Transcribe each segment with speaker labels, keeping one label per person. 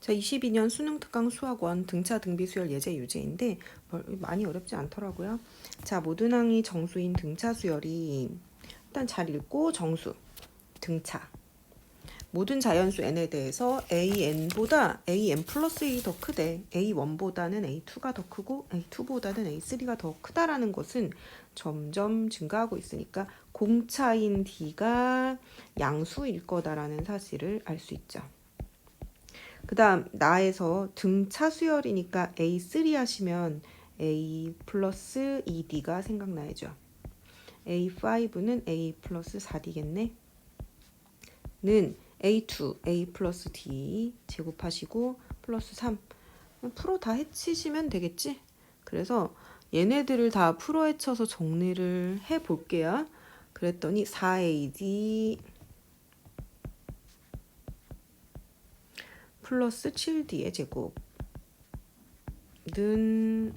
Speaker 1: 자, 22년 수능 특강 수학원 등차 등비 수열 예제 유제인데 뭘- 많이 어렵지 않더라고요. 자, 모든 항이 정수인 등차 수열이 일단 잘 읽고 정수 등차 모든 자연수 n에 대해서 an보다 an 플러스 1이 더 크대. a1보다는 a2가 더 크고 a2보다는 a3가 더 크다라는 것은 점점 증가하고 있으니까 공차인 d가 양수일 거다라는 사실을 알 수 있죠. 그 다음 나에서 등차 수열이니까 A3 하시면 A 플러스 2D가 생각나야죠. A5는 A 플러스 4D겠네. 는 A2, A 플러스 D 제곱하시고 플러스 3 풀어 다 해치시면 되겠지? 그래서 얘네들을 다 풀어 헤쳐서 정리를 해 볼게요. 그랬더니 4AD 플러스 7D의 제곱은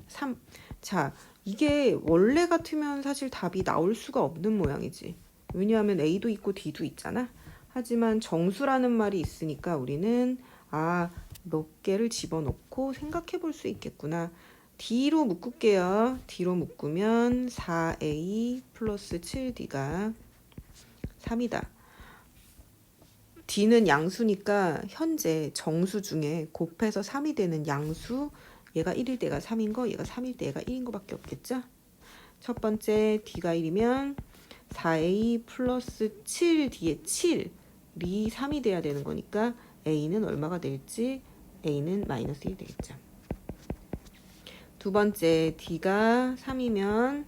Speaker 1: 3. 자, 이게 원래 같으면 사실 답이 나올 수가 없는 모양이지. 왜냐하면 A도 있고 D도 있잖아. 하지만 정수라는 말이 있으니까 우리는 아, 몇 개를 집어넣고 생각해 볼 수 있겠구나. D로 묶을게요. D로 묶으면 4A 플러스 7D가 3이다. D는 양수니까 현재 정수 중에 곱해서 3이 되는 양수 얘가 1일 때가 3인 거 얘가 3일 때 얘가 1인 거밖에 없겠죠? 첫 번째 D가 1이면 4A 플러스 7D의 7이 3이 돼야 되는 거니까 A는 얼마가 될지 A는 마이너스 1 되겠죠. 두 번째 D가 3이면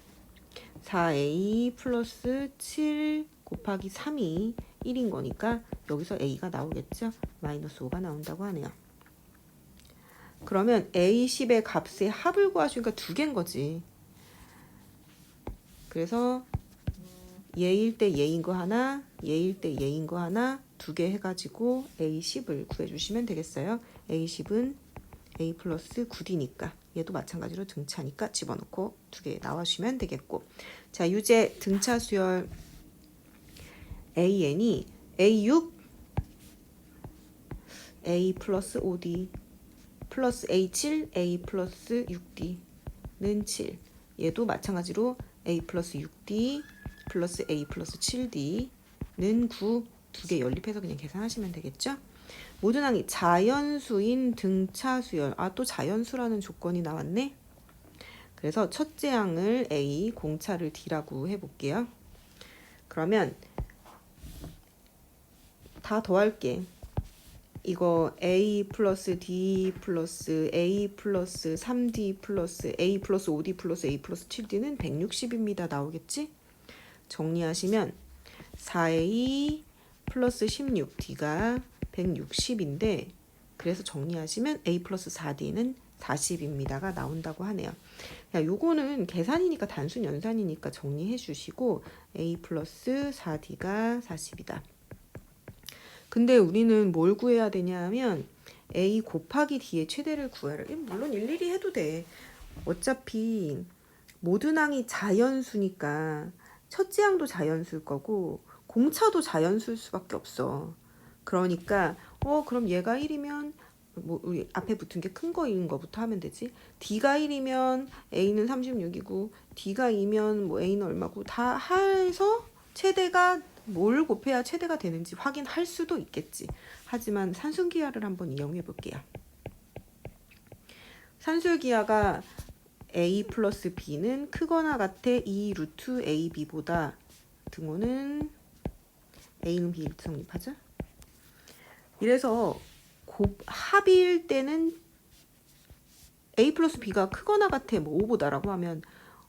Speaker 1: 4A 플러스 7 곱하기 3이 1인 거니까 여기서 A가 나오겠죠? 마이너스 5가 나온다고 하네요. 그러면 A10의 값의 합을 구하시니까 두 개인 거지. 그래서 얘일 때 얘인 거 하나, 얘일 때 얘인 거 하나 두 개 해가지고 A10을 구해주시면 되겠어요. A10은 A 플러스 9D니까 얘도 마찬가지로 등차니까 집어넣고 두 개 나와주시면 되겠고 자 유제 등차 수열 AN이 A6 A 플러스 5D 플러스 A7 A 플러스 6D는 7 얘도 마찬가지로 A 플러스 6D 플러스 A 플러스 7D는 9 두 개 연립해서 그냥 계산하시면 되겠죠? 모든 항이 자연수인 등차 수열. 아 또 자연수라는 조건이 나왔네. 그래서 첫째 항을 A 공차를 D라고 해볼게요. 그러면 다 더할게. 이거 A 플러스 D 플러스 A 플러스 3D 플러스 A 플러스 5D 플러스 A 플러스 7D는 160입니다. 나오겠지? 정리하시면 4A 플러스 16D가 160인데 그래서 정리하시면 A 플러스 4D는 40입니다가 나온다고 하네요. 야, 요거는 계산이니까 단순 연산이니까 정리해 주시고 A 플러스 4D가 40이다. 근데 우리는 뭘 구해야 되냐면 a 곱하기 d의 최대를 구하라. 물론 일일이 해도 돼. 어차피 모든 항이 자연수니까 첫째 항도 자연수일 거고 공차도 자연수일 수밖에 없어. 그러니까 어 그럼 얘가 1이면 뭐 우리 앞에 붙은 게 큰 거인 거부터 하면 되지. D가 1이면 A는 36이고 D가 2면 뭐 A는 얼마고 다 해서 최대가 뭘 곱해야 최대가 되는지 확인할 수도 있겠지. 하지만 산술기하를 한번 이용해 볼게요. 산술기하가 a 플러스 b는 크거나 같아 2 루트 ab보다 등호는 a는 b 성립하죠. 이래서 곱 합일 때는 a 플러스 b가 크거나 같아 뭐 5보다라고 하면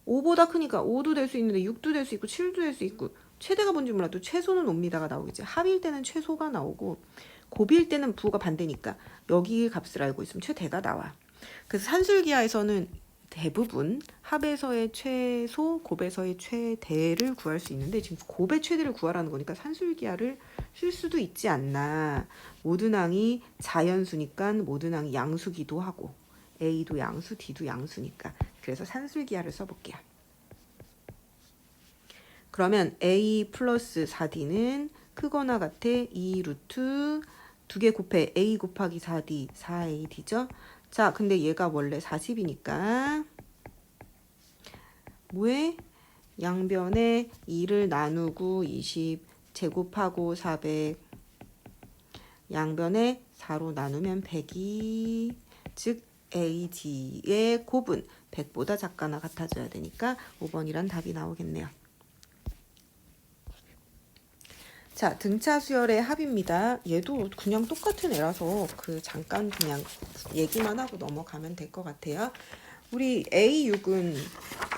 Speaker 1: 5보다 크니까 5도 될 수 있는데 6도 될 수 있고 7도 될 수 있고 최대가 뭔지 몰라도 최소는 옵니다가 나오겠지. 합일 때는 최소가 나오고 곱일 때는 부호가 반대니까 여기 값을 알고 있으면 최대가 나와. 그래서 산술기하에서는 대부분 합에서의 최소, 곱에서의 최대를 구할 수 있는데 지금 곱의 최대를 구하라는 거니까 산술기하를 쓸 수도 있지 않나. 모든 항이 자연수니까 모든 항이 양수기도 하고 A도 양수, D도 양수니까 그래서 산술기하를 써볼게요. 그러면 a 플러스 4d는 크거나 같아 2 루트 두개 곱해 a 곱하기 4d 4ad죠. 자, 근데 얘가 원래 40이니까 뭐해? 양변에 2를 나누고 20 제곱하고 400 양변에 4로 나누면 100이 즉 AD의 곱은 100보다 작거나 같아져야 되니까 5번이란 답이 나오겠네요. 자, 등차 수열의 합입니다. 얘도 그냥 똑같은 애라서 그 잠깐 그냥 얘기만 하고 넘어가면 될 것 같아요. 우리 A6은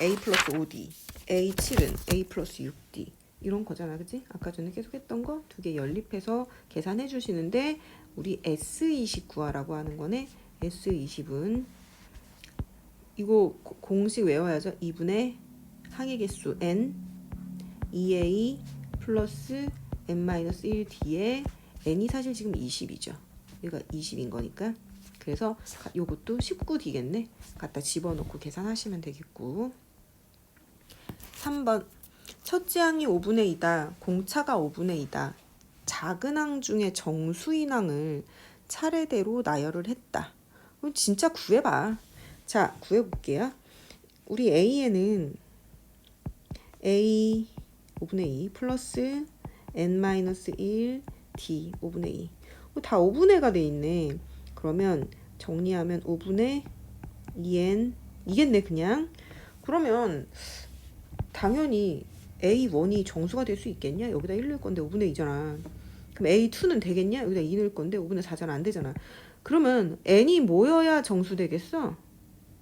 Speaker 1: A 플러스 5D, A7은 A 플러스 6D 이런 거잖아, 그지? 아까 전에 계속 했던 거 두 개 연립해서 계산해 주시는데 우리 S20 구하라고 하는 거네. S20은 이거 고- 공식 외워야죠. 2분의 항의 개수 n 2a 플러스 n-1d에 n이 사실 지금 20이죠. 얘가 20인 거니까. 그래서 가- 요것도 19d겠네. 갖다 집어넣고 계산하시면 되겠고. 3번 첫째 항이 5분의 2다. 공차가 5분의 2다. 작은 항 중에 정수인 항을 차례대로 나열을 했다. 그럼 진짜 구해봐. 자, 구해볼게요. 우리 A에는 A 5분의 2 플러스 n-1 d 5분의 2. 어, 다 5분의 가 돼 있네. 그러면 정리하면 5분의 2n 이겠네 그냥. 그러면 당연히 A1이 정수가 될 수 있겠냐? 여기다 1 넣을 건데 5분의 2잖아. 그럼 A2는 되겠냐? 여기다 2 넣을 건데 5분의 4잖아. 안 되잖아. 그러면 n이 모여야 정수 되겠어?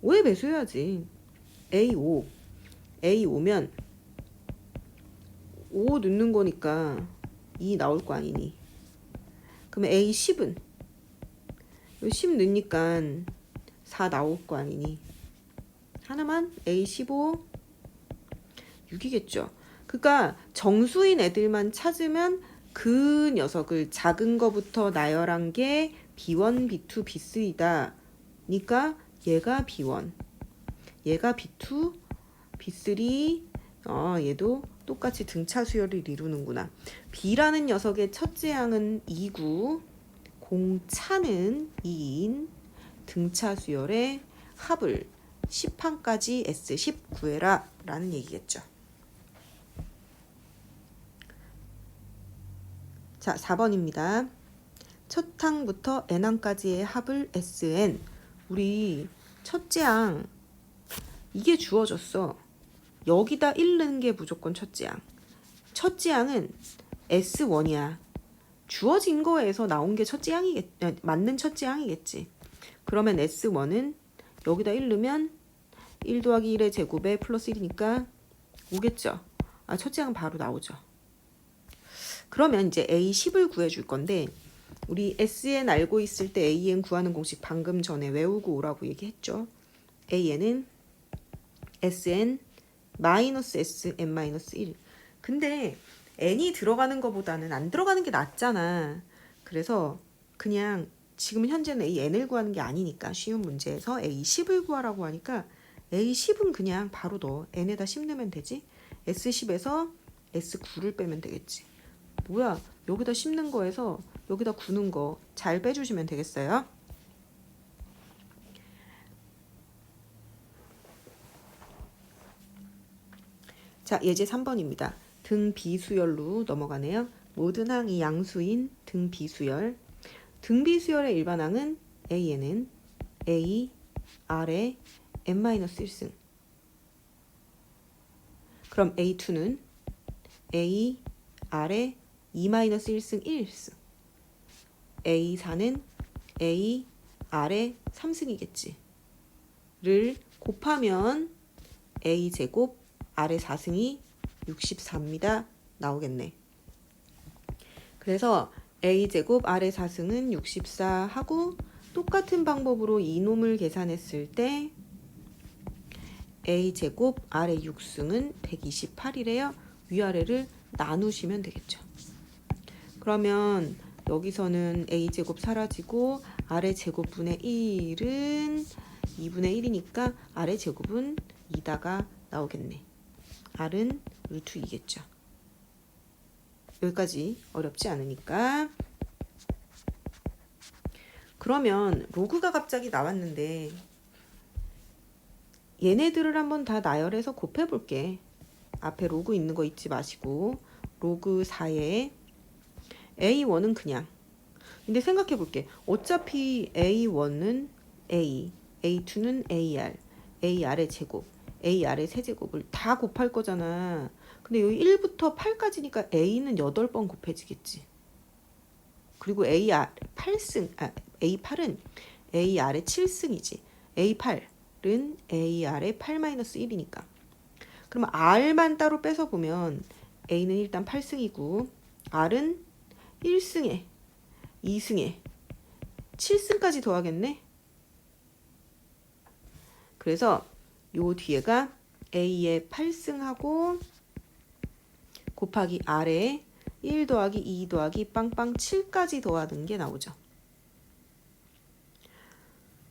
Speaker 1: 5에 배수해야지. A5. A5면 5 넣는 거니까 2 나올 거 아니니. 그러면 A10은 10 넣으니까 4 나올 거 아니니. 하나만 A15 6이겠죠. 그러니까 정수인 애들만 찾으면 그 녀석을 작은 거부터 나열한 게 B1, B2, B3다. 니까 얘가 B1, 얘가 B2, B3, 어, 얘도 똑같이 등차 수열을 이루는구나. B라는 녀석의 첫째 항은 2구, 공차는 2인, 등차 수열의 합을 10항까지 S10 구해라 라는 얘기겠죠. 자, 4번입니다. 첫 항부터 n항까지의 합을 SN. 우리 첫째 항 이게 주어졌어. 여기다 1 넣는 게 무조건. 첫째 항은 S1이야. 주어진 거에서 나온 게 첫째 항이겠, 아, 맞는 첫째 항이겠지. 그러면 S1은 여기다 1 넣으면 1 더하기 1의 제곱에 플러스 1이니까 오겠죠. 아, 첫째 항 바로 나오죠. 그러면 이제 A10을 구해줄 건데 우리 SN 알고 있을 때 AN 구하는 공식 방금 전에 외우고 오라고 얘기했죠. AN은 SN 마이너스 SN 마이너스 1. 근데 N이 들어가는 것보다는 안 들어가는 게 낫잖아. 그래서 그냥 지금 현재는 A N을 구하는 게 아니니까 쉬운 문제에서 A10을 구하라고 하니까 A10은 그냥 바로 넣어. N에다 10 넣으면 되지. S10에서 S9를 빼면 되겠지. 뭐야 여기다 심는 거에서 여기다 구는 거 잘 빼주시면 되겠어요. 자 예제 3번입니다. 등 비수열로 넘어가네요. 모든 항이 양수인 등 비수열. 등 비수열의 일반항은 A에는 A, R에 n-1승. 그럼 A2는 A, R에 2-1승 1승. A4는 A, R에 3승이겠지. 를 곱하면 A 제곱 R의 4승이 64입니다. 나오겠네. 그래서 A 제곱 R의 4승은 64 하고 똑같은 방법으로 이놈을 계산했을 때 A 제곱 R의 6승은 128이래요. 위아래를 나누시면 되겠죠. 그러면 여기서는 a 제곱 사라지고 아래 제곱분의 1은 2분의 1이니까 아래 제곱은 2다가 나오겠네. R은 루트 2겠죠. 네. 여기까지 어렵지 않으니까 그러면 로그가 갑자기 나왔는데 얘네들을 한번 다 나열해서 곱해 볼게. 앞에 로그 있는 거 잊지 마시고 로그 4에 A1은 그냥 근데 생각해 볼게. 어차피 A1은 A, A2는 AR, AR의 제곱, AR의 세제곱을 다 곱할 거잖아. 근데 여기 1부터 8까지니까 A는 8번 곱해지겠지. 그리고 AR 8승, 아, A8은 AR의 7승이지. A8은 AR의 8-1이니까. 그러면 R만 따로 빼서 보면 A는 일단 8승이고 R은 1승에 2승에 7승까지 더하겠네. 그래서 요 뒤에가 A의 8승하고 곱하기 R에 1 더하기 2 더하기 빵빵 7까지 더하는 게 나오죠.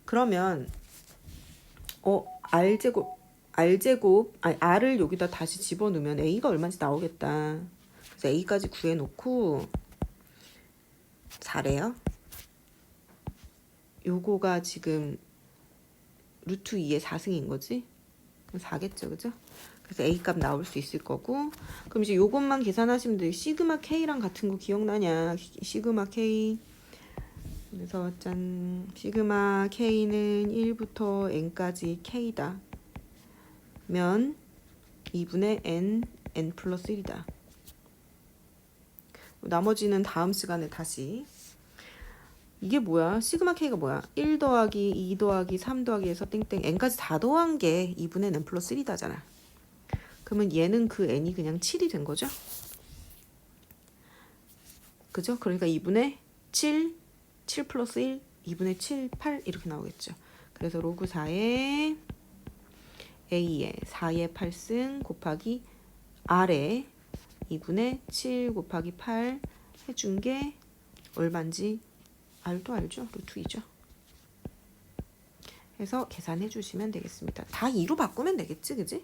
Speaker 1: 그러면 어 R제곱 R제곱 아니 R을 여기다 다시 집어넣으면 A가 얼마인지 나오겠다. 그래서 A까지 구해놓고 4래요. 요거가 지금 루트 2의 4승인 거지? 그럼 4겠죠, 그죠? 그래서 A 값 나올 수 있을 거고 그럼 이제 요것만 계산하시면 돼요. 시그마 K랑 같은 거 기억나냐? 시- 시그마 K 그래서 짠 시그마 K는 1부터 N까지 K다. 면 2분의 N, N 플러스 1이다. 나머지는 다음 시간에 다시 이게 뭐야? 시그마 K가 뭐야? 1 더하기 2 더하기 3 더하기 해서 땡땡 n까지 다 더한 게 2분의 n 플러스 1이다잖아. 그러면 얘는 그 n이 그냥 7이 된 거죠? 그죠? 그러니까 2분의 7, 7 플러스 1, 2분의 7, 8 이렇게 나오겠죠. 그래서 로그 4에 a에 4의 8승 곱하기 r에 2분의 7 곱하기 8 해준 게 얼마인지 알도 알죠? 루트 2죠. 해서 계산해 주시면 되겠습니다. 다 2로 바꾸면 되겠지, 그지?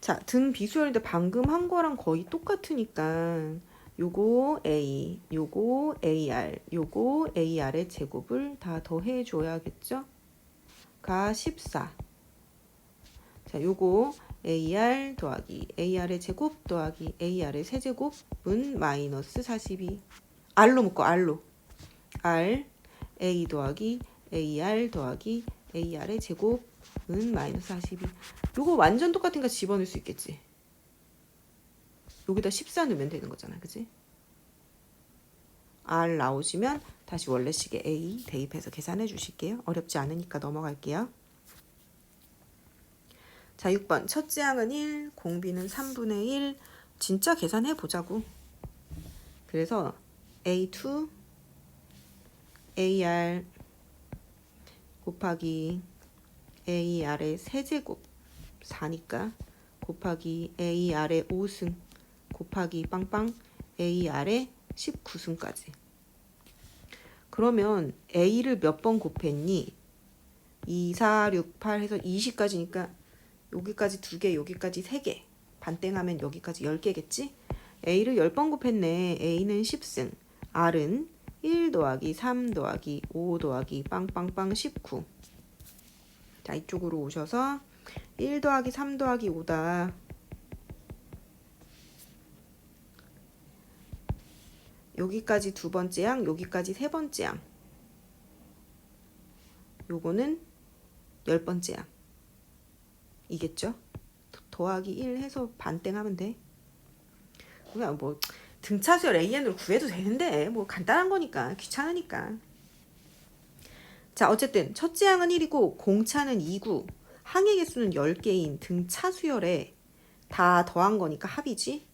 Speaker 1: 자, 등 비수열인데 방금 한 거랑 거의 똑같으니까 요거 A, 요거 AR, 요거 AR의 제곱을 다 더해 줘야겠죠? 가 14. 자, 요거 AR 더하기 AR의 제곱 더하기 AR의 세제곱은 마이너스 42. R로 묶어 R로. R A 더하기 AR 더하기 AR의 제곱은 마이너스 42. 요거 완전 똑같으니까 집어넣을 수 있겠지. 여기다 14 넣으면 되는 거잖아. 그지? R 나오시면 다시 원래식의 A 대입해서 계산해 주실게요. 어렵지 않으니까 넘어갈게요. 자, 6번. 첫째 항은 1, 공비는 3분의 1. 진짜 계산해 보자고. 그래서 A2 AR 곱하기 AR의 세제곱 4니까 곱하기 AR의 5승 곱하기 빵빵 AR의 19승까지. 그러면 A를 몇 번 곱했니? 2, 4, 6, 8 해서 20까지니까 여기까지 두 개, 여기까지 세 개. 반땡하면 여기까지 10개겠지? A를 10번 곱했네. A는 10승. R은 1 더하기 3 더하기 5 더하기 빵빵빵 19. 자, 이쪽으로 오셔서 1 더하기 3 더하기 5다. 여기까지 두 번째 항, 여기까지 세 번째 항. 요거는 열 번째 항. 이겠죠? 더하기 1 해서 반땡 하면 돼. 그냥 뭐 등차수열 AN으로 구해도 되는데 뭐 간단한 거니까 귀찮으니까. 자 어쨌든 첫째 항은 1이고 공차는 2구 항의 개수는 10개인 등차 수열에 다 더한 거니까 합이지.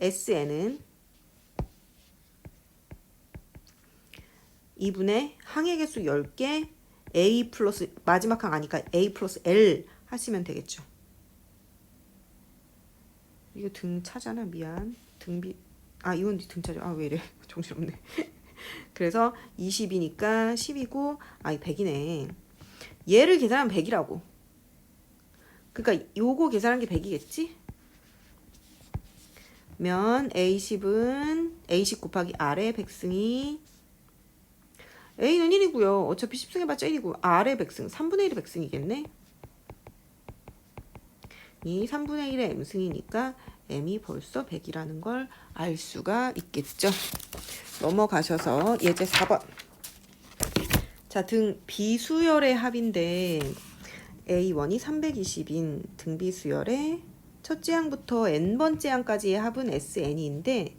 Speaker 1: SN은 2분의 항의 개수 10개 A 플러스 마지막 항 아니까 A 플러스 L 하시면 되겠죠. 이거 등 차잖아 미안. 등비 아 이건 등 차죠. 아 왜 이래? 정신없네. 그래서 20이니까 10이고 아이 100이네. 얘를 계산하면 100이라고. 그러니까 요거 계산한 게 100이겠지? 면 A10은 A10 곱하기 R의 백승이 A는 1이고요. 어차피 10승 해봤자 1이고 R의 백승 3분의 1의 백승이겠네. 이 3분의 1의 M승이니까 M이 벌써 100이라는 걸 알 수가 있겠죠. 넘어가셔서 예제 4번. 자, 등 비수열의 합인데 A1이 320인 등비수열의 첫째 항부터 n번째 항까지의 합은 SN인데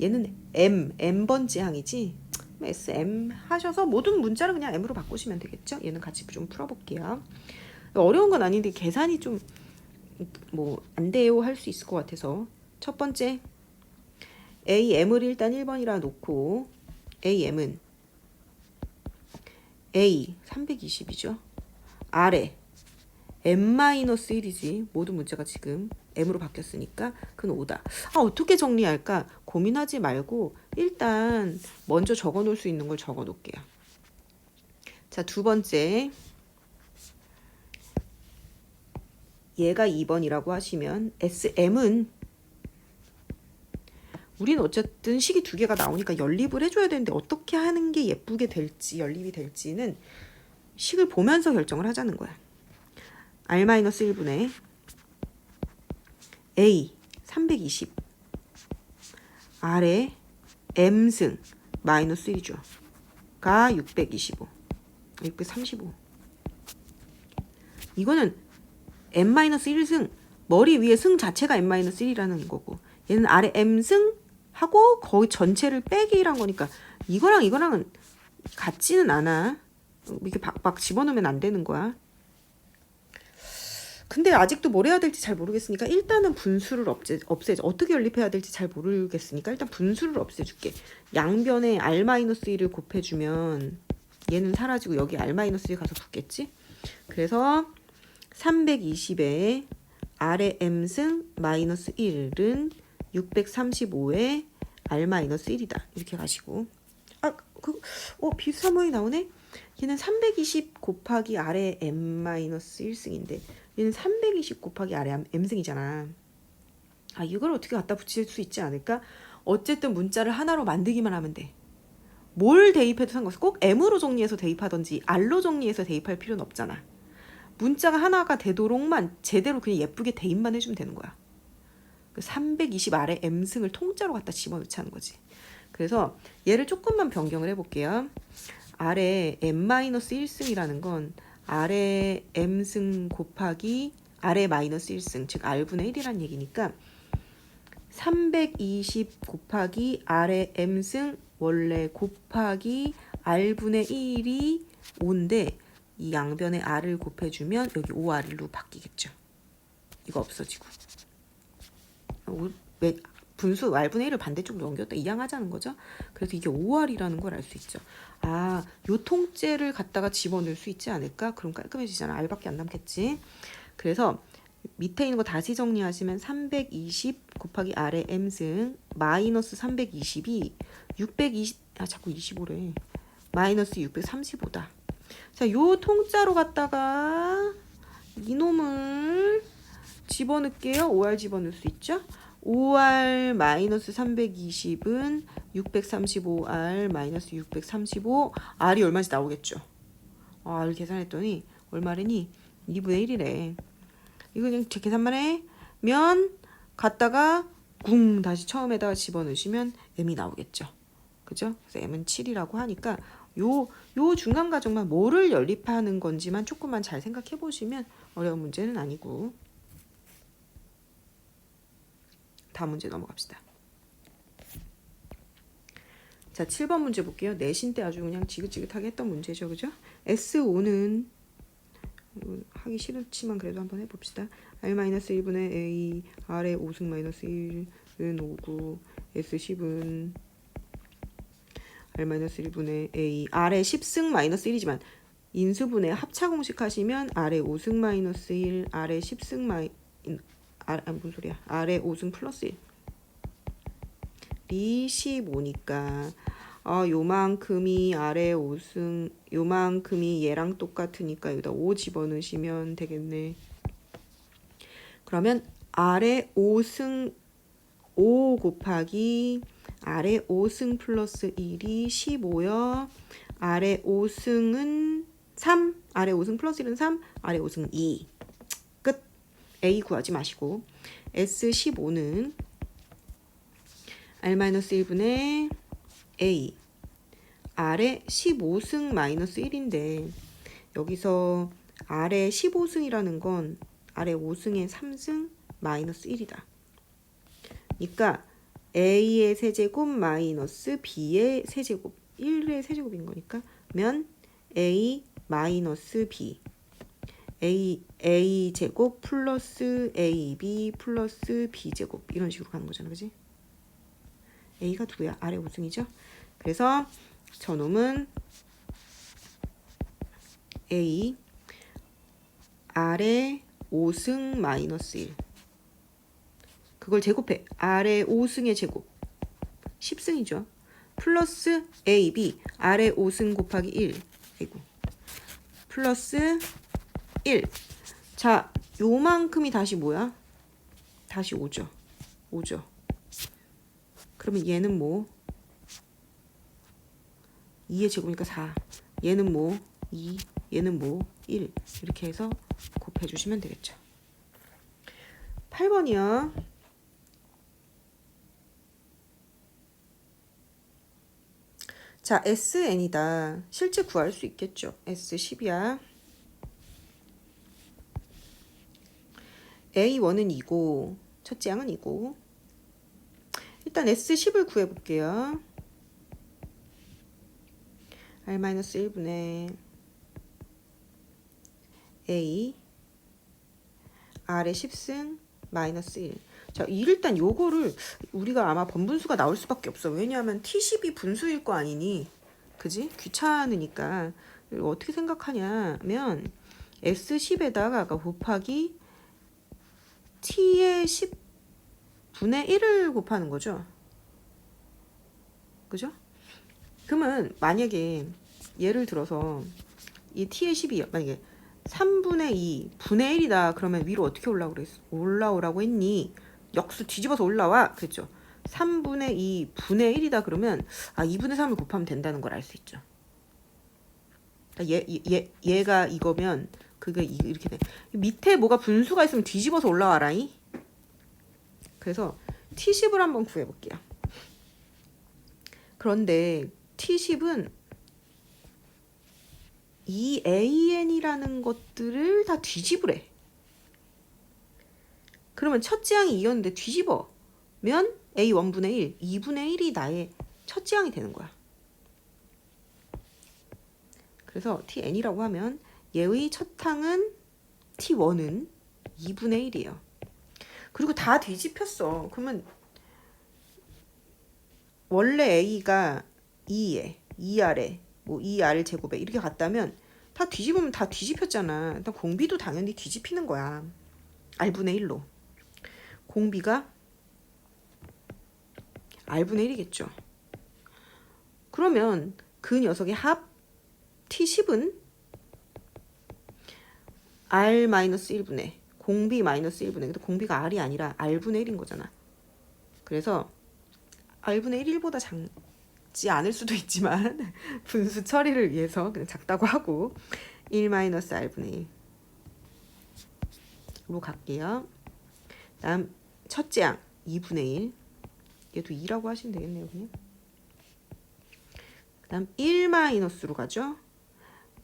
Speaker 1: 얘는 M, n번째 항이지 SM 하셔서 모든 문자를 그냥 M으로 바꾸시면 되겠죠? 얘는 같이 좀 풀어볼게요. 어려운 건 아닌데 계산이 좀 뭐 안 돼요 할 수 있을 것 같아서 첫 번째 AM을 일단 1번이라 놓고 AM은 A 320이죠. 아래 M-1이지. 모든 문자가 지금 M으로 바뀌었으니까 그건 5다. 아, 어떻게 정리할까? 고민하지 말고 일단 먼저 적어 놓을 수 있는 걸 적어 놓을게요. 자, 두 번째. 얘가 2번이라고 하시면 SM은 우리는 어쨌든 식이 두 개가 나오니까 연립을 해줘야 되는데 어떻게 하는 게 예쁘게 될지 연립이 될지는 식을 보면서 결정을 하자는 거야. R-1분의 A 320 R의 M승 마이너스 1이죠. 가 625. 635. 이거는 M-1승 머리 위에 승 자체가 M-1이라는 거고 얘는 아래 M승 하고 거의 전체를 빼기란 거니까 이거랑 이거랑은 같지는 않아. 이렇게 박박 집어넣으면 안 되는 거야. 근데 아직도 뭘 해야 될지 잘 모르겠으니까 일단은 분수를 없애, 없애자. 어떻게 연립해야 될지 잘 모르겠으니까 일단 분수를 없애줄게. 양변에 R-1을 곱해주면 얘는 사라지고 여기 R-1 가서 붙겠지? 그래서 320에 R의 M승 마이너스 1은 635에 R-1이다. 이렇게 가시고 아, 그, 어, 비슷한 모양이 나오네? 얘는 320 곱하기 R의 M-1승인데 얘는 320 곱하기 R의 M승이잖아. 아, 이걸 어떻게 갖다 붙일 수 있지 않을까? 어쨌든 문자를 하나로 만들기만 하면 돼. 뭘 대입해도 상관없어. 꼭 M으로 정리해서 대입하던지 R로 정리해서 대입할 필요는 없잖아. 문자가 하나가 되도록만 제대로 그냥 예쁘게 대입만 해주면 되는 거야. 320 아래 M승을 통짜로 갖다 집어넣자는 거지. 그래서 얘를 조금만 변경을 해볼게요. 아래 M-1승이라는 건 아래 M승 곱하기 아래 마이너스 1승 즉 R분의 1이란 얘기니까 320 곱하기 아래 M승 원래 곱하기 R분의 1이 5인데 이 양변에 R을 곱해주면 여기 5R로 바뀌겠죠. 이거 없어지고 왜 분수 R분의 1을 반대쪽으로 넘겼다 이양하자는 거죠. 그래서 이게 5R이라는 걸 알 수 있죠. 아, 요 통째를 갖다가 집어넣을 수 있지 않을까? 그럼 깔끔해지잖아. R밖에 안 남겠지. 그래서 밑에 있는 거 다시 정리하시면 320 곱하기 R의 M승 마이너스 320이 620, 아 자꾸 25래. 마이너스 635다. 자, 요 통짜로 갖다가 이놈을 집어넣을게요. 5R 집어넣을 수 있죠? 5R 마이너스 320은 635R 마이너스 635 R이 얼마인지 나오겠죠. 아, R 계산했더니 얼마래니? 2분의 1이래. 이거 그냥 제 계산만 해. 면 갖다가 궁 다시 처음에다가 집어넣으시면 M이 나오겠죠. 그죠? 그래서 M은 7이라고 하니까 요, 요 중간 과정만 뭐를 연립하는 건지만 조금만 잘 생각해 보시면 어려운 문제는 아니고 다음 문제 넘어갑시다. 자, 7번 문제 볼게요. 내신 때 아주 그냥 지긋지긋하게 했던 문제죠. 그죠? S5는 하기 싫지만 그래도 한번 해봅시다. R-1분의 A, R의 5승 마이너스 1은 5고 S10은 R-1분의 A, R의 10승 마이너스 1이지만 인수분해 합차 공식 하시면 R의 5승 마이너스 1, R의 10승 마이 아, 아 무슨 소리야? R의 5승 플러스 1. 리 15니까 어, 요만큼이 아래 5승 요만큼이 얘랑 똑같으니까 여기다 5 집어넣으시면 되겠네. 그러면 아래 5승 5 곱하기 아래 5승 플러스 1이 15요. 아래 5승은 3, 아래 5승 플러스 1은 3, 아래 5승은 2. 끝. A 구하지 마시고 S15는 R-1분의 A 아래 15승 마이너스 1인데 여기서 아래 15승이라는 건 아래 5승의 3승 마이너스 1이다. 그러니까 A의 세제곱 마이너스 B의 세제곱 1의 세제곱인 거니까 면 A 마이너스 B A A 제곱 플러스 AB 플러스 B 제곱 이런 식으로 가는 거잖아, 그지? A가 누구야? 아래 5승이죠. 그래서 저놈은 A 아래 5승 마이너스 1 그걸 제곱해. 아래 5승의 제곱. 10승이죠. 플러스 A, B. 아래 5승 곱하기 1 아이고. 플러스 1 자, 요만큼이 다시 뭐야? 다시 5죠. 5죠. 그러면 얘는 뭐? 2의 제곱이니까 4 얘는 뭐? 2, 얘는 뭐? 1 이렇게 해서 곱해주시면 되겠죠. 8번이요 자, SN이다. 실제 구할 수 있겠죠. S10이야. A1은 2고, 첫째 양은 2고. 일단 S10을 구해볼게요. R-1분의 A R의 10승 마이너스 1. 자, 일단 요거를 우리가 아마 번분수가 나올 수밖에 없어. 왜냐하면 T10이 분수일 거 아니니. 그지? 귀찮으니까. 어떻게 생각하냐면 S10에다가 곱하기 T의 10분의 1을 곱하는 거죠. 그죠? 그러면 만약에 예를 들어서 이 T의 10이 만약에 3분의 2 분의 1이다 그러면 위로 어떻게? 올라오라고 했니? 역수 뒤집어서 올라와. 그랬죠. 3분의 2 분의 1이다 그러면 아 2분의 3을 곱하면 된다는 걸 알 수 있죠. 그러니까 얘, 얘, 얘가 이거면 그게 이- 이렇게 돼. 밑에 뭐가 분수가 있으면 뒤집어서 올라와라이 그래서 T10을 한번 구해볼게요. 그런데 T10은 이 AN이라는 것들을 다 뒤집으래. 그러면 첫째 항이 2였는데 뒤집어면 A 1분의 1, 2분의 1이 나의 첫째 항이 되는 거야. 그래서 TN이라고 하면 얘의 첫 항은 T1은 2분의 1이에요. 그리고 다 뒤집혔어. 그러면 원래 A가 2에 2아래 뭐 2R 제곱에 이렇게 갔다면 다 뒤집으면 다 뒤집혔잖아. 일단 공비도 당연히 뒤집히는 거야. R분의 1로. 공비가 R분의 1이겠죠. 그러면 그 녀석의 합 T10은 R-1분의 공비 마이너스 1분의 근데 공비가 R이 아니라 R분의 1인 거잖아. 그래서 R분의 1보다 작지 않을 수도 있지만 분수 처리를 위해서 그냥 작다고 하고 1 마이너스 R분의 1로 갈게요. 다음 첫째 양 2분의 1 얘도 2라고 하시면 되겠네요 그냥. 그 다음 1 마이너스로 가죠.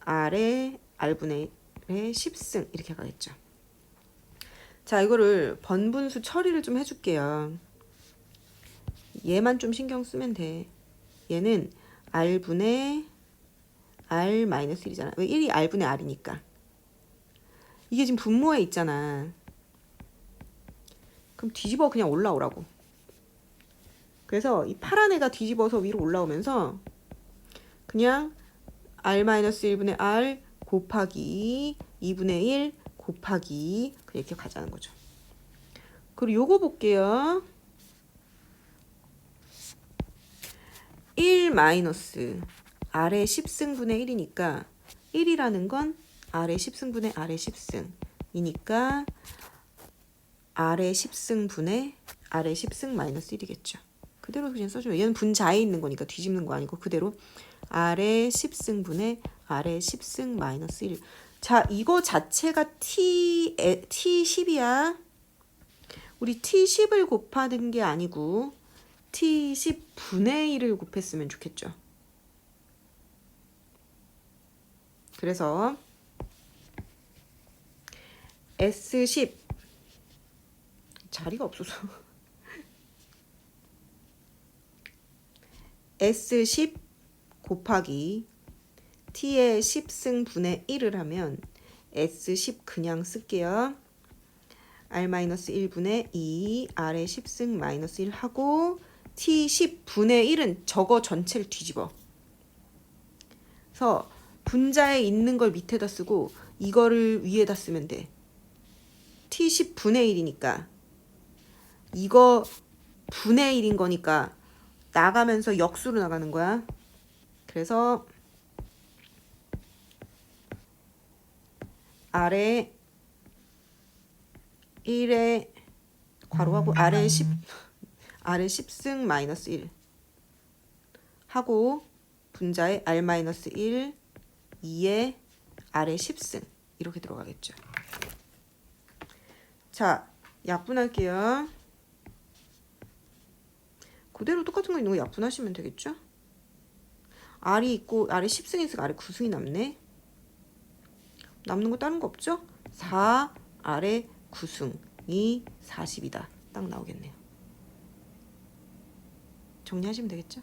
Speaker 1: R에 R분의 1의 10승 이렇게 가겠죠. 자 이거를 번분수 처리를 좀 해줄게요. 얘만 좀 신경 쓰면 돼. 얘는 R분의 R 마이너스 1이잖아. 왜 1이 R분의 R이니까. 이게 지금 분모에 있잖아 그럼 뒤집어 그냥 올라오라고. 그래서 이 파란 애가 뒤집어서 위로 올라오면서 그냥 R-1분의 R 곱하기 2분의 1 곱하기 이렇게 가자는 거죠. 그리고 요거 볼게요. 1 마이너스 R의 10승분의 1이니까 1이라는 건 R의 10승분의 R의 10승이니까 아래 10승분의 아래 10승 마이너스 1이겠죠. 그대로 그냥 써주면 얘는 분자에 있는 거니까 뒤집는 거 아니고 그대로 아래 10승분의 아래 10승 마이너스 1. 자, 이거 자체가 t 에, t10이야. 우리 t10을 곱하는 게 아니고 t10 분의 1을 곱했으면 좋겠죠. 그래서 S10 자리가 없어서 S10 곱하기 T의 10승 분의 1을 하면 S10 그냥 쓸게요. R-1분의 2 R의 10승 마이너스 1 하고 T10 분의 1은 저거 전체를 뒤집어. 그래서 분자에 있는 걸 밑에다 쓰고 이거를 위에다 쓰면 돼. T10 분의 1이니까 이거 분의 1인 거니까 나가면서 역수로 나가는 거야. 그래서 아래 1에 괄호하고 아래 10 아래 10승 마이너스 1 하고 분자에 r 마이너스 1 2에 아래 10승 이렇게 들어가겠죠. 자, 약분할게요. 그대로 똑같은 거 있는 거 약분하시면 되겠죠? R이 있고 R에 10승이 있으니까 R에 9승이 남네. 남는 거 다른 거 없죠? 4 R에 9승이 40이다. 딱 나오겠네요. 정리하시면 되겠죠?